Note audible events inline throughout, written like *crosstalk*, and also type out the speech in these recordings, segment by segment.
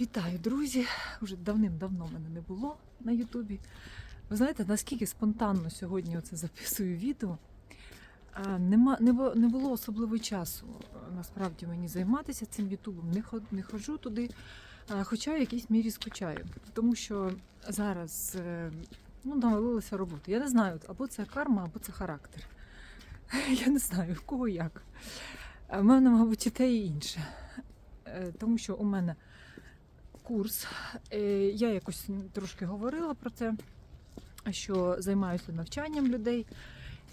Вітаю, друзі! Уже давним-давно мене не було на Ютубі. Ви знаєте, наскільки спонтанно сьогодні оце записую відео. Нема, не, було особливо часу насправді мені займатися цим Ютубом. Не, ходжу туди, хоча в якійсь мірі скучаю. Тому що зараз е, ну, навалилася робота. Я не знаю, або це карма, або це характер. *laughs* Я не знаю, в кого як. В мене, мабуть, і те і інше. Е, Тому що у мене курс. Е, Я якось трошки говорила про це, що займаюся навчанням людей,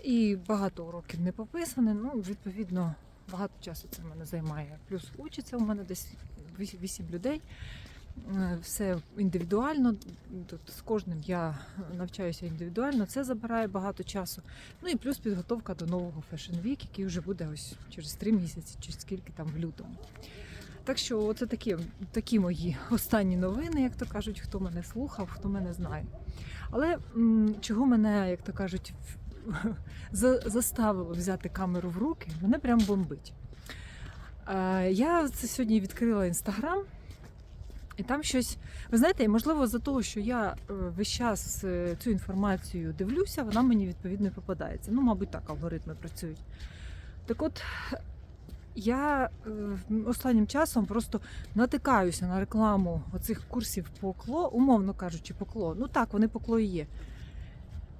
і багато уроків не пописане. Ну, відповідно, багато часу це в мене займає. Плюс учиться у мене десь 8 людей. Е, Все індивідуально, тобто з кожним я навчаюся індивідуально, це забирає багато часу. Ну і плюс підготовка до нового Fashion Week, який вже буде ось через три місяці, чи скільки там в лютому. Так що це такі, такі мої останні новини, як то кажуть, хто мене слухав, хто мене знає. Але чого мене, як то кажуть, *laughs* за- заставило взяти камеру в руки, мене прям бомбить. Е, Я це сьогодні відкрила інстаграм, і там щось. Ви знаєте, можливо, за того, що я е, весь час е, цю інформацію дивлюся, вона мені відповідно попадається. Ну, мабуть, так алгоритми працюють. Так от, я е, останнім часом просто натикаюся на рекламу оцих курсів по КЛО, умовно кажучи, по КЛО. Ну так, вони по КЛО і є.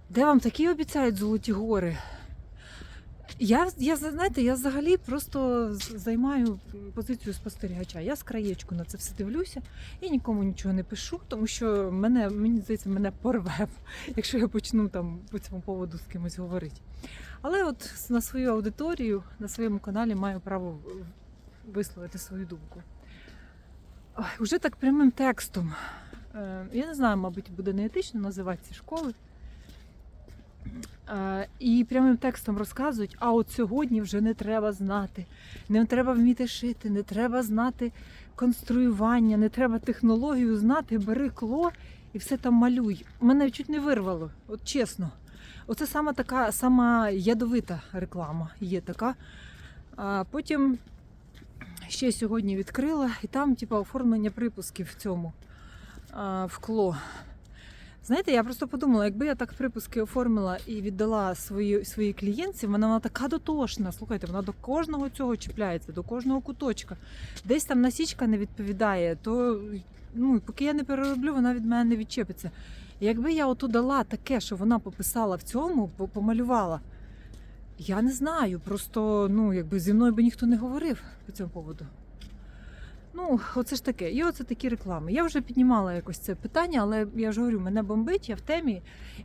Де вам такі обіцяють золоті гори? Я, я знаєте, я взагалі просто займаю позицію спостерігача. Я з краєчку на це все дивлюся і нікому нічого не пишу, тому що мене, мені здається, мене порве, *laughs* якщо я почну там по цьому поводу з кимось говорити. Але от на свою аудиторію на своєму каналі маю право висловити свою думку. Ой, уже так прямим текстом. Е, Я не знаю, мабуть, буде неетично називати ці школи. Е, І прямим текстом розказують, а от сьогодні вже не треба знати, не треба вміти шити, не треба знати конструювання, не треба технологію знати, бери кло і все там малюй. Мене чуть не вирвало, от чесно. Оце саме така сама ядовита реклама є така. А потім ще сьогодні відкрила, і там, типу, оформлення припусків в цьому а, в кло. Знаєте, я просто подумала, якби я так припуски оформила і віддала свої, своїй клієнтці, вона, вона така дотошна. Слухайте, вона до кожного цього чіпляється, до кожного куточка. Десь там насічка не відповідає, то ну, поки я не перероблю, вона від мене не відчепиться. Якби я оту дала таке, що вона пописала в цьому, помалювала, я не знаю. Просто ну, якби зі мною би ніхто не говорив по цьому поводу. Ну, оце ж таке. І оце такі реклами. Я вже піднімала якось це питання, але я ж говорю, мене бомбить, я в темі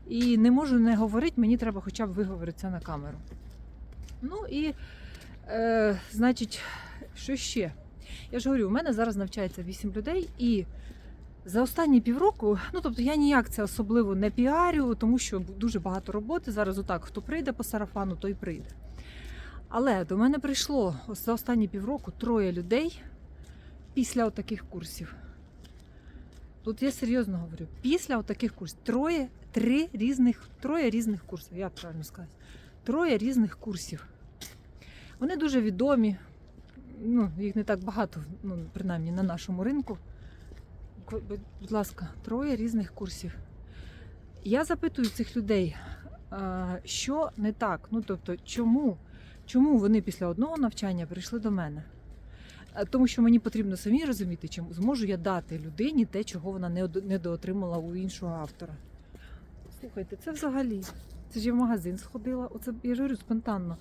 і не можу не говорити, мені треба хоча б виговоритися на камеру. Ну і, е, значить, що ще? Я ж говорю, у мене зараз навчається 8 людей, і за останні півроку, ну тобто я ніяк це особливо не піарю, тому що дуже багато роботи. Зараз отак, хто прийде по сарафану, той прийде. Але до мене прийшло за останні півроку троє людей після таких курсів. Тут я серйозно говорю, після таких курсів троє, три різних, троє різних курсів, як правильно сказати, троє різних курсів. Вони дуже відомі, ну, їх не так багато, ну, принаймні на нашому ринку. Будь ласка, троє різних курсів. Я запитую цих людей, що не так. Ну, тобто, чому, чому вони після одного навчання прийшли до мене? А, Тому що мені потрібно самі розуміти, чи зможу я дати людині те, чого вона не недоотримала у іншого автора. Слухайте, це взагалі. Це ж я в магазин сходила. Оце я говорю спонтанно.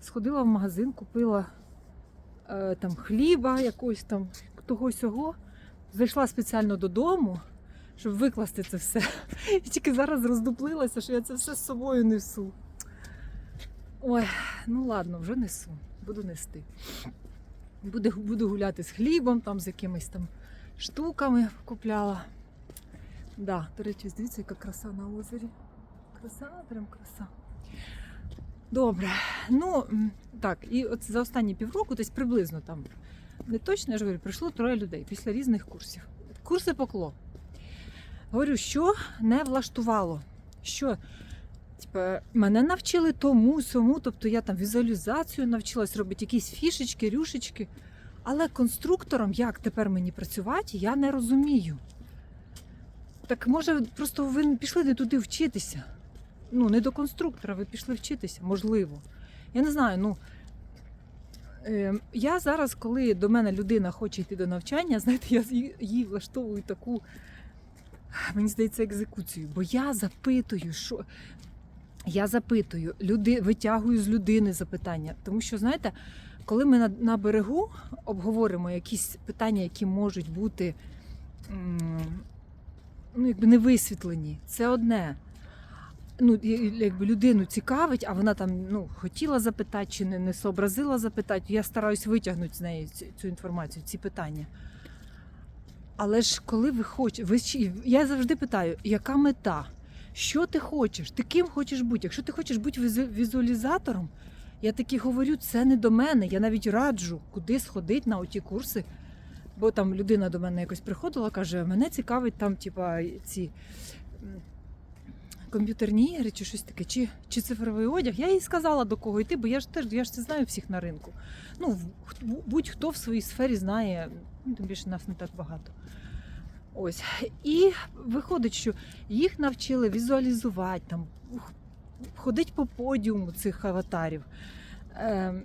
Сходила в магазин, купила е, там хліба, якогось там того сього. Зайшла спеціально додому, щоб викласти це все. *laughs* І тільки зараз роздуплилася, що я це все з собою несу. Ой, ну ладно, вже несу. Буду нести. Буду, буду гуляти з хлібом, там з якимись там штуками купляла. Да, до речі, дивіться, яка краса на озері. Краса, прям краса. Добре. Ну, так, і от за останні півроку, десь приблизно там, не точно, я ж говорю, прийшло троє людей після різних курсів. Курси покло. Говорю, що не влаштувало. Що мене навчили тому, сьому, тобто я там візуалізацію навчилась робити, якісь фішечки, рюшечки. Але конструктором, як тепер мені працювати, я не розумію. Так може, просто ви пішли не туди вчитися. Ну, не до конструктора, ви пішли вчитися, можливо. Я не знаю, ну. Е, я зараз, коли до мене людина хоче йти до навчання, *laughs* знаєте, я їй влаштовую таку, мені здається, екзекуцію. Бо я запитую, що. Я запитую, люди, витягую з людини запитання. Тому що, знаєте, коли ми на, на берегу обговоримо якісь питання, які можуть бути ну, якби не висвітлені, це одне. Ну, якби людину цікавить, а вона там ну, хотіла запитати чи не, не сообразила запитати, я стараюсь витягнути з неї цю, цю інформацію, ці питання. Але ж коли ви хочете, ви, я завжди питаю, яка мета? Що ти хочеш? Ти ким хочеш бути? Якщо ти хочеш бути візу- візуалізатором, я таки говорю, це не до мене. Я навіть раджу, куди сходити на оті курси. Бо там людина до мене якось приходила, каже, мене цікавить там, типа, ці комп'ютерні ігри чи щось таке, чи, чи цифровий одяг. Я їй сказала до кого йти, бо я ж теж я ж це знаю всіх на ринку. Ну, будь-хто в своїй сфері знає, ну, тим більше нас не так багато. Ось. І виходить, що їх навчили візуалізувати, там, ух, ходить по подіуму цих аватарів. Е,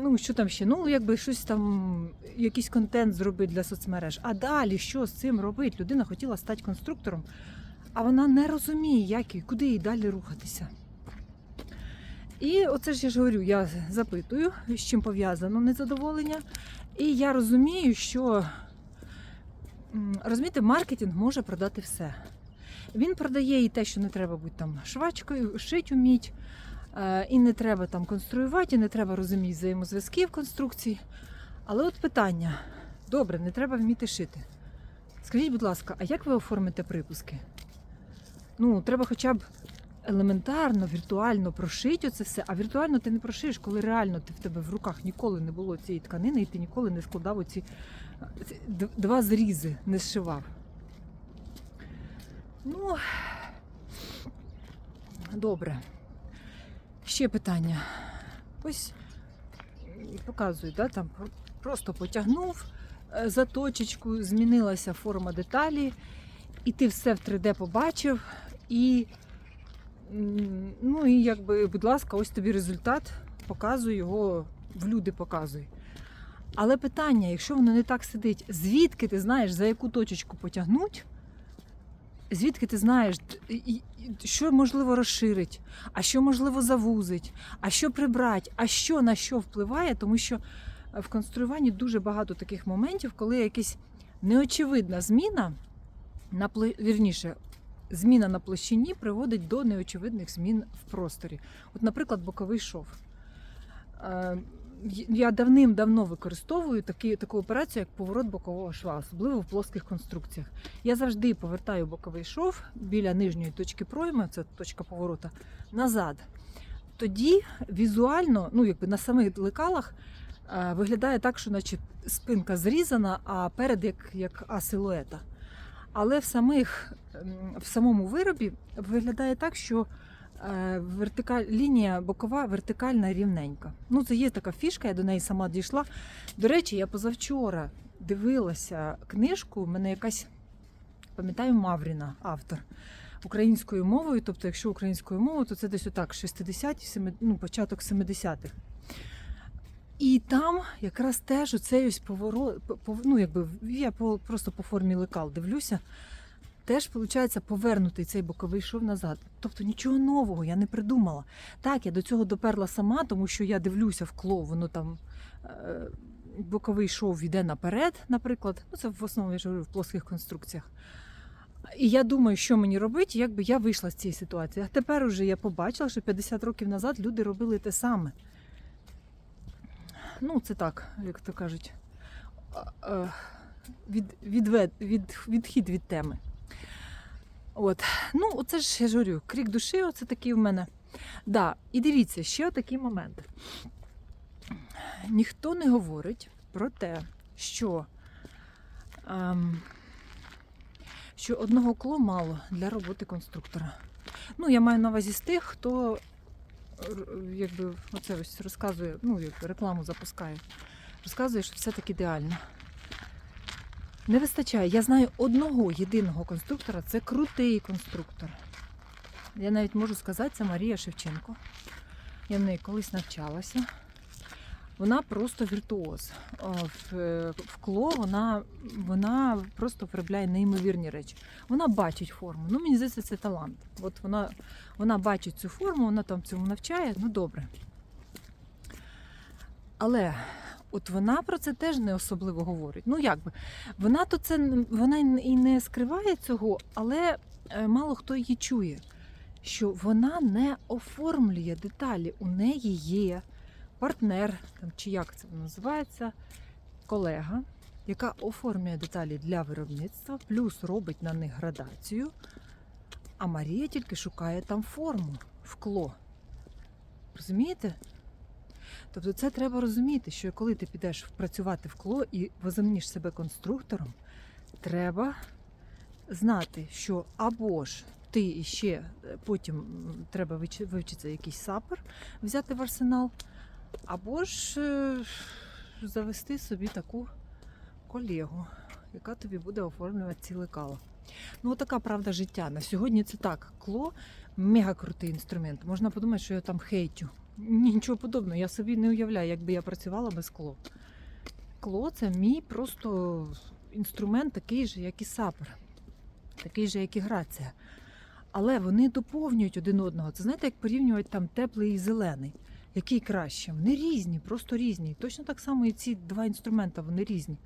ну, що там ще? Ну, якби щось там, якийсь контент зробити для соцмереж. А далі що з цим робити? Людина хотіла стати конструктором, а вона не розуміє, як і куди їй далі рухатися. І оце ж я ж говорю, я запитую, з чим пов'язано незадоволення. І я розумію, що розумієте, маркетинг може продати все. Він продає і те, що не треба бути там швачкою, шить уміть, е, і не треба там конструювати, і не треба розуміти взаємозв'язки в конструкції. Але от питання: добре, не треба вміти шити. Скажіть, будь ласка, а як ви оформите припуски? Ну, треба хоча б елементарно, віртуально прошити оце все. А віртуально ти не прошиєш, коли реально ти в тебе в руках ніколи не було цієї тканини, і ти ніколи не складав оці два зрізи, не зшивав. Ну, добре. Ще питання. Ось показую, да, там просто потягнув е, заточечку, змінилася форма деталі, і ти все в 3D побачив, і ну і якби, будь ласка, ось тобі результат, показуй його, в люди показуй. Але питання, якщо воно не так сидить, звідки ти знаєш, за яку точечку потягнуть? Звідки ти знаєш, що можливо розширить, а що можливо завузить, а що прибрати, а що на що впливає, тому що е, в конструюванні дуже багато таких моментів, коли якась неочевидна зміна на вірніше, зміна на площині приводить до неочевидних змін в просторі. От, наприклад, боковий шов. Е, Я давним-давно використовую такі, таку операцію, як поворот бокового шва, особливо в плоских конструкціях. Я завжди повертаю боковий шов біля нижньої точки пройми, це точка поворота, назад. Тоді візуально, ну якби на самих лекалах, е, виглядає так, що наче спинка зрізана, а перед як, як асилуета. Але в, самих, ем, в самому виробі виглядає так, що е, вертикаль, лінія бокова вертикальна рівненька. Ну, це є така фішка, я до неї сама дійшла. До речі, я позавчора дивилася книжку, в мене якась, пам'ятаю, Мавріна, автор. Українською мовою, тобто, якщо українською мовою, то це десь отак, 60-ті, ну, початок 70-х. І там якраз теж оцей ось поворот, по- по- ну якби я просто по формі лекал дивлюся, теж виходить повернутий цей боковий шов назад. Тобто нічого нового я не придумала. Так, я до цього доперла сама, тому що я дивлюся в кло, воно там е, боковий шов йде наперед, наприклад. Ну, це в основному я ж говорю в плоских конструкціях. І я думаю, що мені робити, якби я вийшла з цієї ситуації. А тепер уже я побачила, що 50 років назад люди робили те саме. Ну, це так, як то кажуть, е, від, від, відхід від теми. От. Ну, оце ж я ж говорю, крік душі, оце такий в мене. Да. І дивіться, ще такий момент. Ніхто не говорить про те, що, ем, що одного кло мало для роботи конструктора. Ну, я маю на увазі з тих, хто якби оце ось розказує, ну, як рекламу запускає. розказує, що все так ідеально. Не вистачає. Я знаю одного єдиного конструктора, це крутий конструктор. Я навіть можу сказати, це Марія Шевченко. Я в неї колись навчалася. Вона просто віртуоз. Е, в кло вона, вона просто виробляє неймовірні речі. Вона бачить форму. Ну, мені здається, це талант. От вона, вона бачить цю форму, вона там цьому навчає, ну добре. Але от вона про це теж не особливо говорить. Ну як би, вона то це вона і не скриває цього, але е, мало хто її чує, що вона не оформлює деталі. У неї є партнер, там, чи як це називається, колега, яка оформлює деталі для виробництва, плюс робить на них градацію. А Марія тільки шукає там форму вкло. Розумієте? Тобто це треба розуміти, що коли ти підеш працювати в кло і возомниш себе конструктором, треба знати, що або ж ти іще е, потім треба вивчитися якийсь сапер, взяти в арсенал, або ж е, завести собі таку колегу, яка тобі буде оформлювати ці лекала. Ну, така правда життя. На сьогодні це так. Кло мега крутий інструмент. Можна подумати, що я там хейтю. Нічого подобного. Я собі не уявляю, якби я працювала без кло. Кло це мій просто інструмент, такий же, як і сапер, такий же, як і грація. Але вони доповнюють один одного. Це знаєте, як порівнювати там теплий і зелений. Який краще? Вони різні, просто різні. Точно так само і ці два інструмента, вони різні.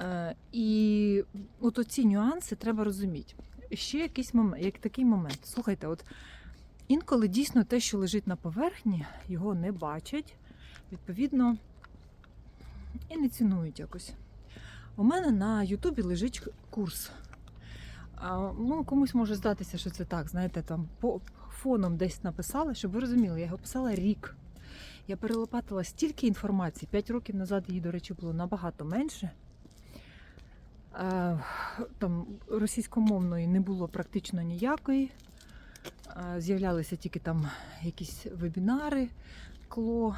Е, і от оці нюанси треба розуміти. Ще якийсь момент, як такий момент. Слухайте, от інколи дійсно те, що лежить на поверхні, його не бачать, відповідно, і не цінують якось. У мене на Ютубі лежить курс. Ну, комусь може здатися, що це так, знаєте, там фоном десь написала, щоб ви розуміли, я його писала рік. Я перелопатила стільки інформації. П'ять років назад її, до речі, було набагато менше. Е, Там російськомовної не було практично ніякої. Е, З'являлися тільки там якісь вебінари, кло.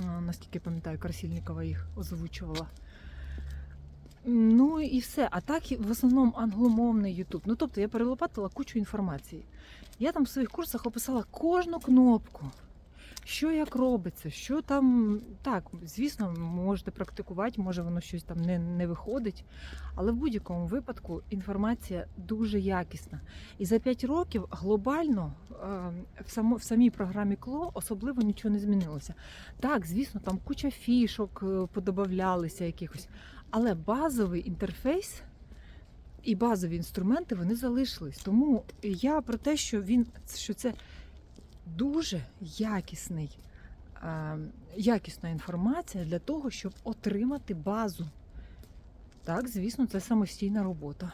Е, Наскільки пам'ятаю, Красильникова їх озвучувала. Ну і все. А так в основному англомовний Ютуб. Ну тобто я перелопатила кучу інформації. Я там в своїх курсах описала кожну кнопку, що як робиться, що там. Так, звісно, можете практикувати, може воно щось там не, не виходить. Але в будь-якому випадку інформація дуже якісна. І за 5 років глобально е, в, само, в самій програмі КЛО особливо нічого не змінилося. Так, звісно, там куча фішок е, подобавлялися якихось. Але базовий інтерфейс і базові інструменти вони залишились. Тому я про те, що він що це дуже якісний, якісна інформація для того, щоб отримати базу. Так, звісно, це самостійна робота.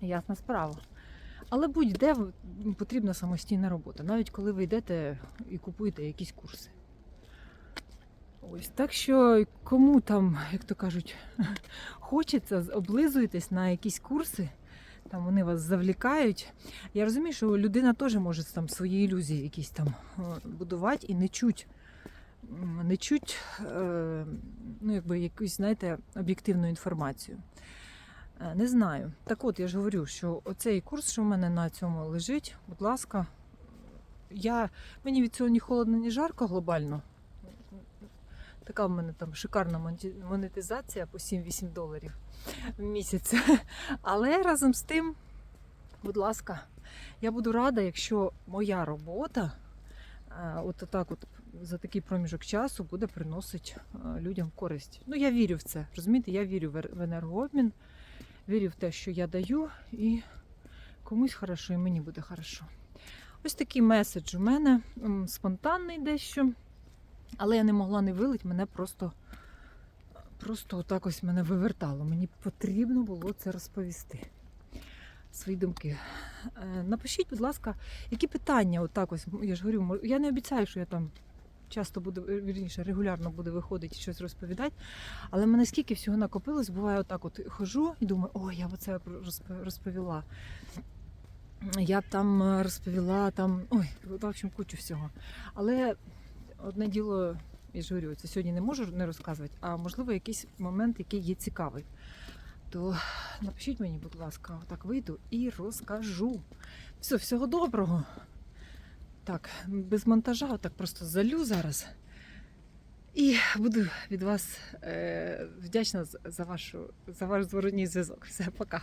Ясна справа. Але будь-де потрібна самостійна робота, навіть коли ви йдете і купуєте якісь курси. Ось так що кому там, як то кажуть, *laughs* хочеться, облизуєтесь на якісь курси, там вони вас завлікають. Я розумію, що людина теж може там свої ілюзії якісь там е, будувати і не чуть, не чуть е, ну, якби якусь, знаєте, об'єктивну інформацію. Е, Не знаю. Так от я ж говорю, що оцей курс, що в мене на цьому лежить, будь ласка, я, мені від цього ні холодно, ні жарко глобально. Така в мене там шикарна монетизація по 7-8 доларів в місяць. Але разом з тим, будь ласка, я буду рада, якщо моя робота е, от так от за такий проміжок часу буде приносити е, людям користь. Ну, я вірю в це. Розумієте, я вірю в енергообмін, вірю в те, що я даю, і комусь хорошо, і мені буде хорошо. Ось такий меседж у мене спонтанний дещо. Але я не могла не вилить, мене просто, просто отак ось мене вивертало. Мені потрібно було це розповісти. Свої думки. Е, Напишіть, будь ласка, які питання, отак ось, я ж говорю, я не обіцяю, що я там часто буду, е, вірніше, регулярно буду виходити і щось розповідати. Але мене скільки всього накопилось, буває отак от хожу і думаю, ой, я б це розповіла. Я там е, розповіла там, ой, в общем, кучу всього. Але одне діло Я ж говорю, це сьогодні не можу не розказувати, а можливо якийсь момент, який є цікавий. То напишіть мені, будь ласка, отак вийду і розкажу. Все, всього доброго. Так, без монтажа, отак просто залю зараз. І буду від вас е, вдячна за, вашу, за ваш зворотній зв'язок. Все, пока.